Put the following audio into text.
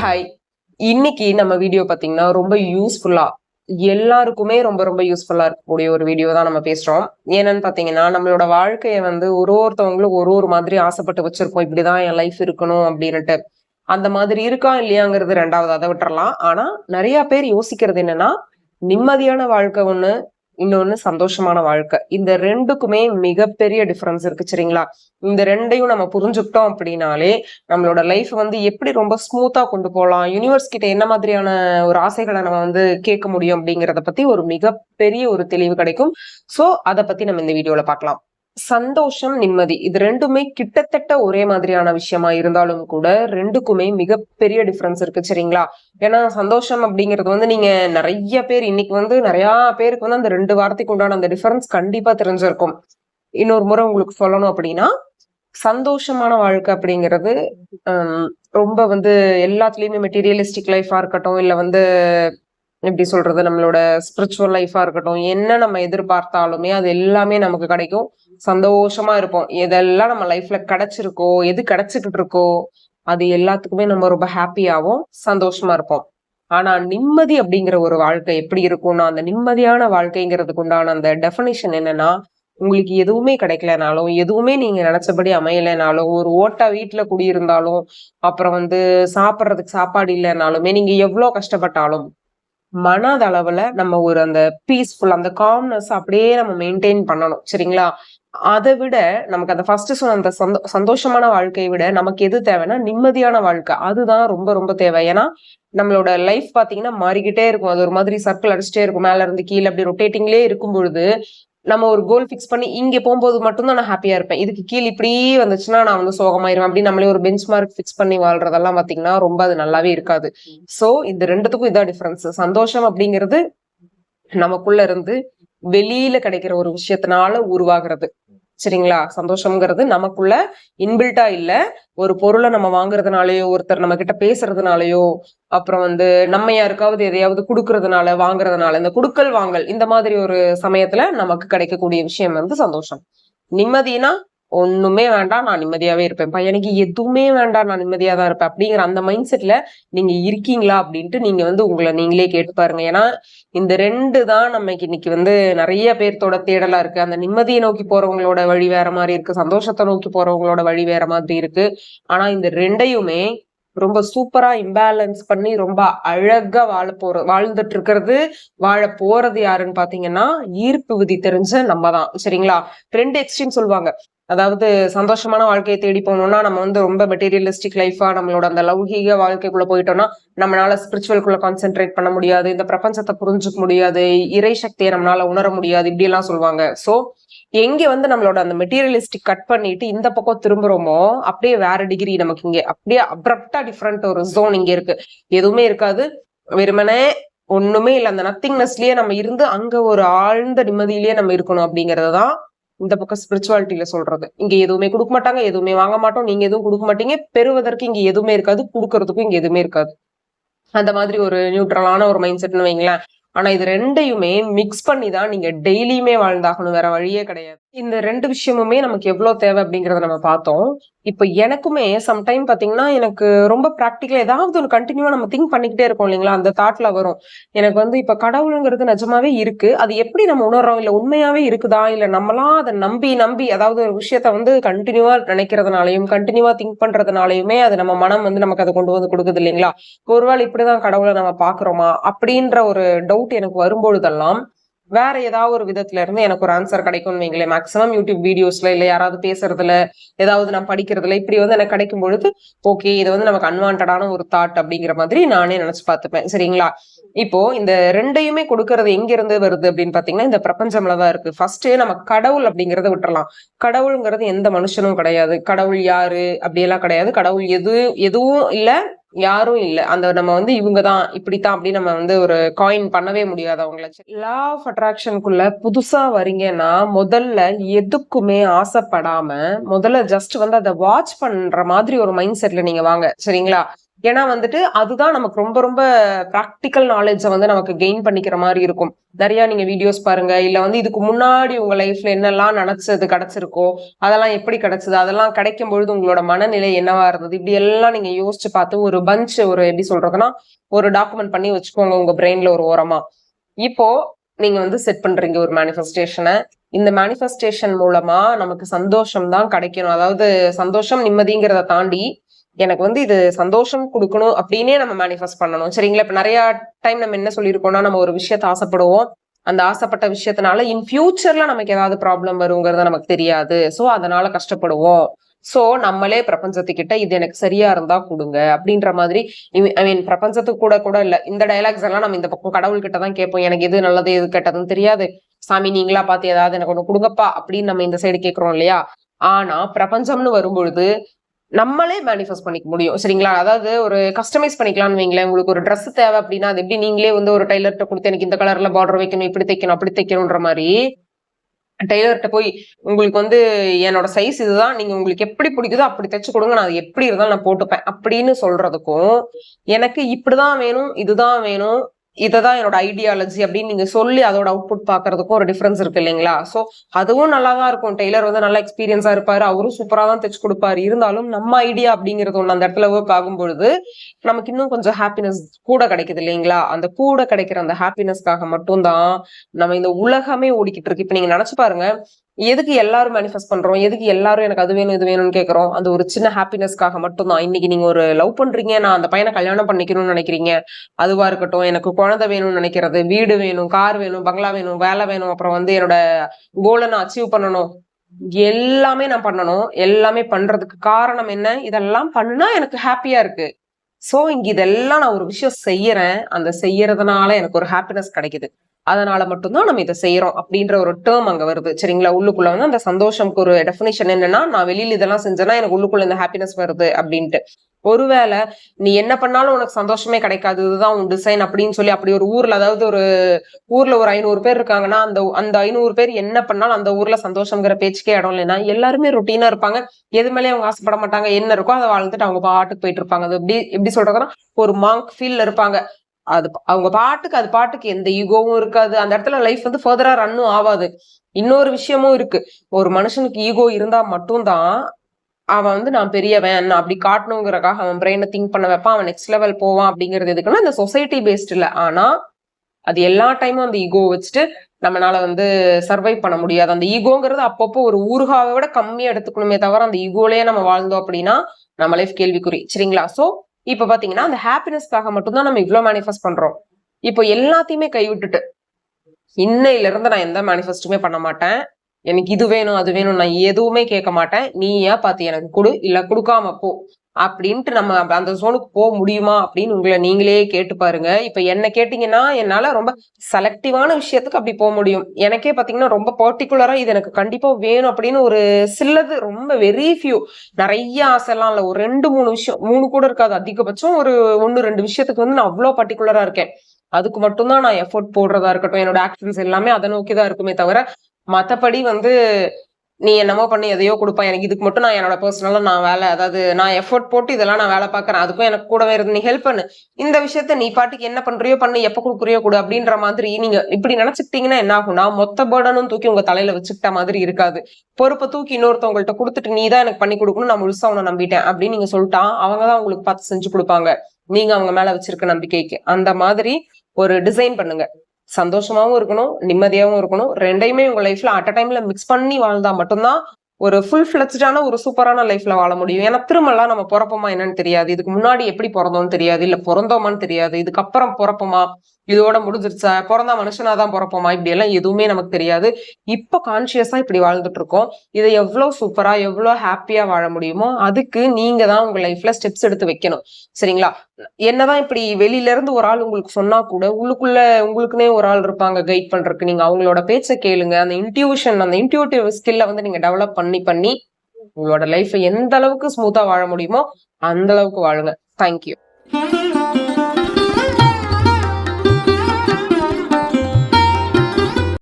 Hi இன்னைக்கு நம்ம video பார்த்தீங்கன்னா ரொம்ப யூஸ்ஃபுல்லா எல்லாருக்குமே ரொம்ப ரொம்ப யூஸ்ஃபுல்லா இருக்கக்கூடிய ஒரு வீடியோ தான் நம்ம பேசுறோம். ஏன்னு பாத்தீங்கன்னா நம்மளோட வாழ்க்கையை வந்து ஒரு ஒருத்தவங்களும் ஒரு ஒரு மாதிரி ஆசைப்பட்டு வச்சிருக்கோம். இப்படிதான் என் லைஃப் இருக்கணும் அப்படின்னுட்டு. அந்த மாதிரி இருக்கா இல்லையாங்கிறது ரெண்டாவது அதை விட்டுறலாம். ஆனா நிறைய பேர் யோசிக்கிறது என்னன்னா நிம்மதியான வாழ்க்கை ஒண்ணு இன்னொன்னு சந்தோஷமான வாழ்க்கை. இந்த ரெண்டுக்குமே மிகப்பெரிய டிஃபரன்ஸ் இருக்கு சரிங்களா? இந்த ரெண்டையும் நம்ம புரிஞ்சுக்கிட்டோம் அப்படின்னாலே நம்மளோட லைஃப் வந்து எப்படி ரொம்ப ஸ்மூத்தா கொண்டு போகலாம்? யூனிவர்ஸ் கிட்ட என்ன மாதிரியான ஒரு ஆசைகளை நம்ம வந்து கேட்க முடியும் அப்படிங்கிறத பத்தி ஒரு மிகப்பெரிய ஒரு தெளிவு கிடைக்கும். ஸோ அதை பத்தி நம்ம இந்த வீடியோல பார்க்கலாம். சந்தோஷம் நிம்மதி. இது ரெண்டுமே கிட்டத்தட்ட ஒரே மாதிரியான விஷயமா இருந்தாலும் கூட ரெண்டுக்குமே மிகப்பெரிய டிஃபரன்ஸ் இருக்கு சரிங்களா? ஏன்னா சந்தோஷம் அப்படிங்கிறது வந்து நீங்க நிறைய பேர் இன்னைக்கு வந்து நிறைய பேருக்கு வந்து அந்த ரெண்டு வார்த்தைக்கு உண்டான அந்த டிஃபரன்ஸ் கண்டிப்பா தெரிஞ்சிருக்கும். இன்னொரு முறை உங்களுக்கு சொல்லணும் அப்படின்னா சந்தோஷமான வாழ்க்கை அப்படிங்கிறது ரொம்ப வந்து எல்லாத்துலயுமே மெட்டீரியலிஸ்டிக் லைஃபா இருக்கட்டும் இல்ல வந்து எப்படி சொல்றது நம்மளோட ஸ்பிரிச்சுவல் லைஃபா இருக்கட்டும் என்ன நம்ம எதிர்பார்த்தாலுமே அது எல்லாமே நமக்கு கிடைக்கும். சந்தோஷமா இருப்போம். எதெல்லாம் நம்ம லைஃப்ல கிடைச்சிருக்கோ எது கிடைச்சிக்கிட்டு இருக்கோ அது எல்லாத்துக்குமே நம்ம ரொம்ப ஹாப்பியாகவும் சந்தோஷமா இருப்போம். ஆனா நிம்மதி அப்படிங்கிற ஒரு வாழ்க்கை எப்படி இருக்கும்னா அந்த நிம்மதியான வாழ்க்கைங்கிறதுக்கு உண்டான அந்த டெஃபினிஷன் என்னன்னா உங்களுக்கு எதுவுமே கிடைக்கலனாலும் எதுவுமே நீங்க நினைச்சபடி அமையலைனாலும் ஒரு ஓட்டா வீட்டுல குடியிருந்தாலும் அப்புறம் வந்து சாப்பிட்றதுக்கு சாப்பாடு இல்லைனாலுமே நீங்க எவ்வளவு கஷ்டப்பட்டாலும் மனதளவுல நம்ம ஒரு அந்த பீஸ்ஃபுல் அந்த காம்னஸ் அப்படியே நம்ம மெயின்டைன் பண்ணணும். சரிங்களா? அதை விட நமக்கு அந்த ஃபர்ஸ்ட் சொன்ன அந்த சந்தோ சந்தோஷமான வாழ்க்கையை விட நமக்கு எது தேவைன்னா நிம்மதியான வாழ்க்கை. அதுதான் ரொம்ப ரொம்ப தேவை. ஏன்னா நம்மளோட லைஃப் பாத்தீங்கன்னா மாறிக்கிட்டே இருக்கும். அது ஒரு மாதிரி சர்க்கிள் அடிச்சுட்டே இருக்கும். மேல இருந்து கீழே அப்படி ரொட்டேட்டிங்லேயே இருக்கும் பொழுது நம்ம ஒரு கோல் ஃபிக்ஸ் பண்ணி இங்க போகும்போது மட்டும்தான் நான் ஹாப்பியா இருப்பேன். இதுக்கு கீழே இப்படி வந்துச்சுன்னா நான் வந்து சோகமாயிருவேன். அப்படி நம்மளே ஒரு பெஞ்ச் மார்க் ஃபிக்ஸ் பண்ணி வாழ்றதெல்லாம் பாத்தீங்கன்னா ரொம்ப அது நல்லாவே இருக்காது. சோ இந்த ரெண்டுத்துக்கும் இதான் டிஃபரன்ஸ் சந்தோஷம் அப்படிங்கிறது நமக்குள்ள இருந்து வெளியில கிடைக்கிற ஒரு விஷயத்தினால உருவாகிறது. சரிங்களா? சந்தோஷம்ங்கிறது நமக்குள்ள இன்பில்ட்டா இல்ல. ஒரு பொருளை நம்ம வாங்குறதுனாலயோ ஒருத்தர் நம்ம கிட்ட பேசுறதுனாலயோ அப்புறம் வந்து நம்ம யாருக்காவது எதையாவது கொடுக்கறதுனால வாங்குறதுனால இந்த குடுக்கல் வாங்கல் இந்த மாதிரி ஒரு சமயத்துல நமக்கு கிடைக்கக்கூடிய விஷயம் வந்து சந்தோஷம். நிம்மதினா ஒண்ணுமே வேண்டாம் நான் நிம்மதியாவே இருப்பேன். பையனுக்கு எதுவுமே வேண்டாம் நான் நிம்மதியா தான் இருப்பேன். அப்படிங்கிற அந்த மைண்ட் செட்ல நீங்க இருக்கீங்களா அப்படின்ட்டு நீங்க வந்து உங்களை நீங்களே கேட்டு பாருங்க. ஏன்னா இந்த ரெண்டு தான் நமக்கு இன்னைக்கு வந்து நிறைய பேர்த்தோட தேடலா இருக்கு. அந்த நிம்மதியை நோக்கி போறவங்களோட வழி வேற மாதிரி இருக்கு. சந்தோஷத்தை நோக்கி போறவங்களோட வழி வேற மாதிரி இருக்கு. ஆனா இந்த ரெண்டையுமே ரொம்ப சூப்பரா இம்பேலன்ஸ் பண்ணி ரொம்ப அழகா வாழ போற வாழ்ந்துட்டு இருக்கிறது வாழ போறது யாருன்னு பாத்தீங்கன்னா ஈர்ப்பு விதி தெரிஞ்ச நம்ம தான். சரிங்களா? ரெண்டு எக்ஸ்ட்ரீம் சொல்லுவாங்க. அதாவது சந்தோஷமான வாழ்க்கையை தேடி போனோம்னா நம்ம வந்து ரொம்ப மெட்டீரியலிஸ்டிக் லைஃபா நம்மளோட அந்த லௌகீக வாழ்க்கைக்குள்ள போயிட்டோம்னா நம்மளால ஸ்பிரிச்சுவல்குள்ள கான்சென்ட்ரேட் பண்ண முடியாது இந்த பிரபஞ்சத்தை புரிஞ்சுக்க முடியாது இறை சக்தியை நம்மளால உணர முடியாது இப்படி எல்லாம் சொல்லுவாங்க. சோ எங்க வந்து நம்மளோட அந்த மெட்டீரியலிஸ்டிக் கட் பண்ணிட்டு இந்த பக்கம் திரும்புறோமோ அப்படியே வேற டிகிரி நமக்கு இங்க. அப்படியே அப்ரப்டா டிஃப்ரெண்ட் ஒரு ஜோன் இங்க இருக்கு. எதுவுமே இருக்காது. வெறுமனே ஒண்ணுமே இல்லை. அந்த நத்திங்னஸ்லயே நம்ம இருந்து அங்க ஒரு ஆழ்ந்த நிம்மதியிலேயே நம்ம இருக்கணும் அப்படிங்கறதுதான் இந்த பக்கம் ஸ்பிரிச்சுவாலிட்டியில சொல்றது. இங்க எதுவுமே கொடுக்க மாட்டாங்க எதுவுமே வாங்க மாட்டோம். நீங்க எதுவும் கொடுக்க மாட்டீங்க. பெறுவதற்கு இங்க எதுவுமே இருக்காது கொடுக்கறதுக்கும் இங்க எதுவுமே இருக்காது. அந்த மாதிரி ஒரு நியூட்ரலான ஒரு மைண்ட் செட்னு வைங்களேன். ஆனா இது ரெண்டையுமே மிக்ஸ் பண்ணி தான் நீங்க டெய்லியுமே வாழ்ந்தாகணும். வேற வழியே கிடையாது. இந்த ரெண்டு விஷயமுமே நமக்கு எவ்வளோ தேவை அப்படிங்கிறத நம்ம பார்த்தோம். இப்போ எனக்குமே சம்டைம் பார்த்தீங்கன்னா எனக்கு ரொம்ப ப்ராக்டிக்கலாக ஏதாவது ஒரு கண்டினியூவாக நம்ம திங்க் பண்ணிக்கிட்டே இருக்கோம் இல்லைங்களா? அந்த தாட்டில் வரும். எனக்கு வந்து இப்போ கடவுளுங்கிறது நிஜமாவே இருக்கு. அது எப்படி நம்ம உணர்றோம்? இல்லை உண்மையாவே இருக்குதா? இல்லை நம்மளாம் அதை நம்பி நம்பி அதாவது ஒரு விஷயத்த வந்து கண்டினியூவாக நினைக்கிறதுனாலையும் கண்டினியூவா திங்க் பண்ணுறதுனாலையுமே அது நம்ம மனம் வந்து நமக்கு அதை கொண்டு வந்து கொடுக்குது இல்லைங்களா? ஒருவேளை இப்படிதான் கடவுளை நம்ம பார்க்குறோமா? அப்படின்ற ஒரு டவுட் எனக்கு வரும்பொழுதெல்லாம் வேற ஏதாவது ஒரு விதத்துல இருந்து எனக்கு ஒரு ஆன்சர் கிடைக்கும்னு வைங்களேன். மேக்ஸிமம் யூடியூப் வீடியோஸ்ல இல்ல யாராவது பேசுறதுல ஏதாவது நான் படிக்கிறதுல இப்படி வந்து எனக்கு கிடைக்கும் பொழுது ஓகே இது வந்து நமக்கு அன்வான்டான ஒரு தாட் அப்படிங்கிற மாதிரி நானே நினைச்சு பார்த்துப்பேன். சரிங்களா? இப்போ இந்த ரெண்டையுமே கொடுக்கறது எங்க இருந்து வருது அப்படின்னு பாத்தீங்கன்னா இந்த பிரபஞ்சம்ல தான் இருக்கு. ஃபர்ஸ்ட் நம்ம கடவுள் அப்படிங்கறத விட்டுறலாம். கடவுளுங்கிறது எந்த மனுஷனும் கிடையாது. கடவுள் யாரு? அப்படியெல்லாம் கிடையாது. கடவுள் எது எதுவும் இல்ல யாரும் இல்ல. அந்த நம்ம வந்து இவங்க தான் இப்படித்தான் அப்படி நம்ம வந்து ஒரு காயின் பண்ணவே முடியாது அவங்கள. லா ஆஃப் அட்ராக்ஷனுக்குள்ள புதுசா வரீங்கன்னா முதல்ல எதுக்குமே ஆசைப்படாம முதல்ல ஜஸ்ட் வந்து அதை வாட்ச் பண்ற மாதிரி ஒரு மைண்ட் செட்ல நீங்க வாங்க. சரிங்களா? ஏன்னா வந்துட்டு அதுதான் நமக்கு ரொம்ப ரொம்ப ப்ராக்டிக்கல் நாலேஜை வந்து நமக்கு கெயின் பண்ணிக்கிற மாதிரி இருக்கும். நிறைய நீங்க வீடியோஸ் பாருங்க இல்ல வந்து இதுக்கு முன்னாடி உங்க லைஃப்ல என்னெல்லாம் நினைச்சது கிடைச்சிருக்கோ அதெல்லாம் எப்படி கிடைச்சது அதெல்லாம் கிடைக்கும் பொழுது உங்களோட மனநிலை என்னவா இருந்தது இப்படி எல்லாம் நீங்க யோசிச்சு பார்த்து ஒரு பஞ்ச் ஒரு எப்படி சொல்றதுன்னா ஒரு டாக்குமெண்ட் பண்ணி வச்சுக்கோங்க உங்க பிரெயின்ல ஒரு ஓரமா. இப்போ நீங்க வந்து செட் பண்றீங்க ஒரு மேனிஃபெஸ்டேஷனை இந்த மேனிஃபெஸ்டேஷன் மூலமா நமக்கு சந்தோஷம் தான் கிடைக்கணும். அதாவது சந்தோஷம் நிம்மதிங்கிறத தாண்டி எனக்கு வந்து இது சந்தோஷம் கொடுக்கணும் அப்படின்னே நம்ம மேனிஃபெஸ்ட் பண்ணணும். சரிங்களா? இப்ப நிறைய டைம் நம்ம என்ன சொல்லியிருக்கோம்னா நம்ம ஒரு விஷயத்த ஆசைப்படுவோம். அந்த ஆசைப்பட்ட விஷயத்தினால இன் ஃபியூச்சர்ல நமக்கு ஏதாவது ப்ராப்ளம் வருங்கிறது நமக்கு தெரியாது. ஸோ அதனால கஷ்டப்படுவோம். சோ நம்மளே பிரபஞ்சத்துக்கிட்ட இது எனக்கு சரியா இருந்தா கொடுங்க அப்படின்ற மாதிரி ஐ மீன் பிரபஞ்சத்துக்கு கூட கூட இல்ல. இந்த டயலாக்ஸ் எல்லாம் நம்ம இந்த பக்கம் கடவுள்கிட்ட தான் கேட்போம். எனக்கு எது நல்லது எது கெட்டதுன்னு தெரியாது. சாமி நீங்களா பார்த்து ஏதாவது எனக்கு ஒன்று கொடுங்கப்பா அப்படின்னு நம்ம இந்த சைடு கேட்குறோம் இல்லையா? ஆனா பிரபஞ்சம்னு வரும்பொழுது நம்மளே மேனிஃபெஸ்ட் பண்ணிக்க முடியும். சரிங்களா? அதாவது ஒரு கஸ்டமைஸ் பண்ணிக்கலாம்னு வைங்களேன். உங்களுக்கு ஒரு ட்ரெஸ் தேவை அப்படின்னா அது எப்படி நீங்களே வந்து ஒரு டைலர்கிட்ட கொடுத்து எனக்கு இந்த கலர்ல பார்டர் வைக்கணும் இப்படி தைக்கணும் அப்படி தைக்கணுன்ற மாதிரி டெய்லர்கிட்ட போய் உங்களுக்கு வந்து என்னோட சைஸ் இதுதான் நீங்க உங்களுக்கு எப்படி பிடிக்குதோ அப்படி தைச்சு கொடுங்க. நான் எப்படி இருந்தாலும் நான் போட்டுப்பேன். அப்படின்னு சொல்றதுக்கும் எனக்கு இப்படிதான் வேணும் இதுதான் வேணும் இதை தான் என்னோட ஐடியாலஜி அப்படின்னு நீங்க சொல்லி அதோட அவுட்புட் பாக்குறதுக்கும் ஒரு டிஃபரன்ஸ் இருக்கு இல்லைங்களா? சோ அதுவும் நல்லா தான் இருக்கும். டெய்லர் வந்து நல்லா எக்ஸ்பீரியன்ஸா இருப்பாரு. அவரும் சூப்பரா தான் தைச்சு கொடுப்பாரு. இருந்தாலும் நம்ம ஐடியா அப்படிங்கிறது ஒன்று அந்த இடத்துல ஒர்க் ஆகும்பொழுது நமக்கு இன்னும் கொஞ்சம் ஹாப்பினஸ் கூட கிடைக்குது இல்லைங்களா? அந்த கூட கிடைக்கிற அந்த ஹாப்பினஸ்க்காக மட்டும்தான் நம்ம இந்த உலகமே ஓடிக்கிட்டு இருக்கு. இப்ப நீங்க நினைச்சு பாருங்க எதுக்கு எல்லாரும் மேனிஃபெஸ்ட் பண்றோம்? எதுக்கு எல்லாரும் எனக்கு அது வேணும் இது வேணும்னு கேட்குறோம் அந்த ஒரு சின்ன ஹாப்பினஸ்க்காக மட்டும்தான். இன்னைக்கு நீங்க ஒரு லவ் பண்றீங்க. நான் அந்த பையனை கல்யாணம் பண்ணிக்கணும்னு நினைக்கிறீங்க. அதுவா இருக்கட்டும். எனக்கு குழந்தை வேணும்னு நினைக்கிறது. வீடு வேணும் கார் வேணும் பங்களா வேணும் வேலை வேணும். அப்புறம் வந்து என்னோட கோலை நான் அச்சீவ் பண்ணணும். எல்லாமே நான் பண்ணணும். எல்லாமே பண்றதுக்கு காரணம் என்ன? இதெல்லாம் பண்ணா எனக்கு ஹாப்பியா இருக்கு. சோ இங்க இதெல்லாம் நான் ஒரு விஷயம் செய்யறேன். அந்த செய்யறதுனால எனக்கு ஒரு ஹாப்பினஸ் கிடைக்குது. அதனால மட்டும்தான் நம்ம இதை செய்யறோம் அப்படின்ற ஒரு டேர்ம் அங்க வருது. சரிங்களா? உள்ளுக்குள்ள வந்து அந்த சந்தோஷம்க்கு ஒரு டெஃபினேஷன் என்னன்னா நான் வெளியில இதெல்லாம் செஞ்சேன்னா எனக்கு உள்ளுக்குள்ள இந்த ஹாப்பினஸ் வருது அப்படின்ட்டு. ஒருவேளை நீ என்ன பண்ணாலும் உனக்கு சந்தோஷமே கிடைக்காது. இதுதான் உன் டிசைன் அப்படின்னு சொல்லி அப்படி ஒரு ஊர்ல அதாவது ஒரு ஊர்ல ஒரு ஐநூறு பேர் இருக்காங்கன்னா அந்த அந்த ஐநூறு பேர் என்ன பண்ணாலும் அந்த ஊர்ல சந்தோஷங்கிற பேச்சுக்கே இடம் இல்லைன்னா எல்லாருமே ரொட்டீனா இருப்பாங்க. எது மேலே அவங்க ஆசைப்பட மாட்டாங்க. என்ன இருக்கோ அதை வாழ்ந்துட்டு அவங்க பாட்டுக்கு போயிட்டு இருப்பாங்க. அது எப்படி எப்படி சொல்றதுன்னா ஒரு மாங்க் ஃபீல்ல இருப்பாங்க. அது அவங்க பாட்டுக்கு அது பாட்டுக்கு எந்த ஈகோவும் இருக்காது. அந்த இடத்துல லைஃப் வந்து ஃபர்தரா ரன்னும் ஆகாது இன்னொரு விஷயமும் இருக்கு. ஒரு மனுஷனுக்கு ஈகோ இருந்தா மட்டும்தான் அவன் வந்து நான் பெரியவன் நான் அப்படி காட்டணுங்கிறக்காக அவன் பிரெயினை திங்க் பண்ண வைப்பான். அவன் நெக்ஸ்ட் லெவல் போவான் அப்படிங்கிறது எதுக்குன்னா இந்த சொசைட்டி பேஸ்ட் இல்லை ஆனா அது எல்லா டைமும் அந்த ஈகோ வச்சுட்டு நம்மளால வந்து சர்வை பண்ண முடியாது. அந்த ஈகோங்கிறது அப்பப்போ ஒரு ஊறுகாவை விட கம்மியா எடுத்துக்கணுமே தவிர அந்த ஈகோலயே நம்ம வாழ்ந்தோம் அப்படின்னா நம்ம லைஃப் கேள்விக்குறி. சரிங்களா? சோ இப்ப பாத்தீங்கன்னா அந்த ஹாப்பினஸ்க்காக மட்டும்தான் நம்ம இவ்வளோ மேனிஃபெஸ்ட் பண்றோம். இப்போ எல்லாத்தையுமே கைவிட்டுட்டு இன்னையில இருந்து நான் எந்த மேனிஃபெஸ்டுமே பண்ண மாட்டேன். எனக்கு இது வேணும் அது வேணும் நான் எதுவுமே கேட்க மாட்டேன். நீ ஏன் பார்த்து எனக்கு கொடு இல்ல கொடுக்காம போ. அப்படின்ட்டு நம்ம அந்த ஜோனுக்கு போக முடியுமா அப்படின்னு உங்களை நீங்களே கேட்டு பாருங்க. இப்ப என்ன கேட்டீங்கன்னா என்னால ரொம்ப செலக்டிவான விஷயத்துக்கு அப்படி போக முடியும். எனக்கே பாத்தீங்கன்னா ரொம்ப பர்டிகுலரா இது எனக்கு கண்டிப்பா வேணும் அப்படின்னு ஒரு சிலது ரொம்ப வெரி ஃபியூ நிறைய ஆசைலாம் இல்லை. ஒரு ரெண்டு மூணு விஷயம் மூணு கூட இருக்காது. அதிகபட்சம் ஒரு ஒன்னு ரெண்டு விஷயத்துக்கு வந்து நான் அவ்வளவு பர்டிகுலரா இருக்கேன். அதுக்கு மட்டும்தான் நான் எஃபோர்ட் போடுறதா இருக்கட்டும். என்னோட ஆக்ஷன்ஸ் எல்லாமே அதை நோக்கி தான் இருக்குமே தவிர மத்தபடி வந்து நீ என்னமோ பண்ணி எதையோ கொடுப்பா எனக்கு இதுக்கு மட்டும் நான் என்னோட பர்சனலாக நான் வேலை அதாவது நான் எஃபோர்ட் போட்டு இதெல்லாம் நான் வேலை பார்க்குறேன். அதுக்கும் எனக்கு கூடவே இருந்து நீ ஹெல்ப் பண்ணு. இந்த விஷயத்த நீ பாட்டுக்கு என்ன பண்ணுறியோ பண்ணு எப்போ கொடுக்குறியோ கொடு அப்படின்ற மாதிரி நீங்கள் இப்படி நினச்சிக்கிட்டீங்கன்னா என்ன ஆகும்னா மொத்த பேர்டனும் தூக்கி உங்கள் தலையில் வச்சுக்கிட்ட மாதிரி இருக்காது. பொறுப்பை தூக்கி இன்னொருத்தவங்கள்ட்ட கொடுத்துட்டு நீ தான் எனக்கு பண்ணி கொடுக்கணும் நான் முழுசாக உன்னை நம்பிட்டேன் அப்படின்னு நீங்கள் சொல்லிட்டா அவங்க தான் உங்களுக்கு பார்த்து செஞ்சு கொடுப்பாங்க. நீங்கள் அவங்க மேலே வச்சிருக்க நம்பிக்கைக்கு. அந்த மாதிரி ஒரு டிசைன் பண்ணுங்க. சந்தோஷமாவும் இருக்கணும் நிம்மதியாவும் இருக்கணும். ரெண்டையுமே உங்க லைஃப்ல அட் அ டைம்ல மிக்ஸ் பண்ணி வாழ்ந்தா மட்டும்தான் ஒரு ஃபுல் ஃபிளெக்ஸ்டான ஒரு சூப்பரான லைஃப்ல வாழ முடியும். ஏன்னா திரும்பலாம் நம்ம பிறப்போமா என்னன்னு தெரியாது. இதுக்கு முன்னாடி எப்படி பிறந்தோம்னு தெரியாது. இல்ல பிறந்தோமான்னு தெரியாது. இதுக்கப்புறம் பிறப்போமா? இதோட முடிஞ்சிருச்சா? பிறந்தா மனுஷனா தான் பிறப்போமா? இப்படி எல்லாம் எதுவுமே நமக்கு தெரியாது. இப்ப கான்சியஸா இப்படி வாழ்ந்துட்டு இருக்கோம். இதை எவ்வளவு சூப்பரா எவ்வளவு ஹாப்பியா வாழ முடியுமோ அதுக்கு நீங்க தான் உங்க லைஃப்ல ஸ்டெப்ஸ் எடுத்து வைக்கணும். சரிங்களா? என்னதான் இப்படி வெளியில இருந்து ஒரு ஆள் உங்களுக்கு சொன்னா கூட உள்ளுக்குள்ள உங்களுக்குனே ஒரு ஆள் இருப்பாங்க கைட் பண்றதுக்கு. நீங்க அவங்களோட பேச்சை கேளுங்க. அந்த இன்ட்யூஷன் அந்த இன்ட்யூட்டிவ் ஸ்கில்ல வந்து நீங்க டெவலப் பண்ணி பண்ணி உங்களோட லைஃப் எந்த அளவுக்கு ஸ்மூத்தா வாழ முடியுமோ அந்த அளவுக்கு வாழுங்க. தேங்க்யூ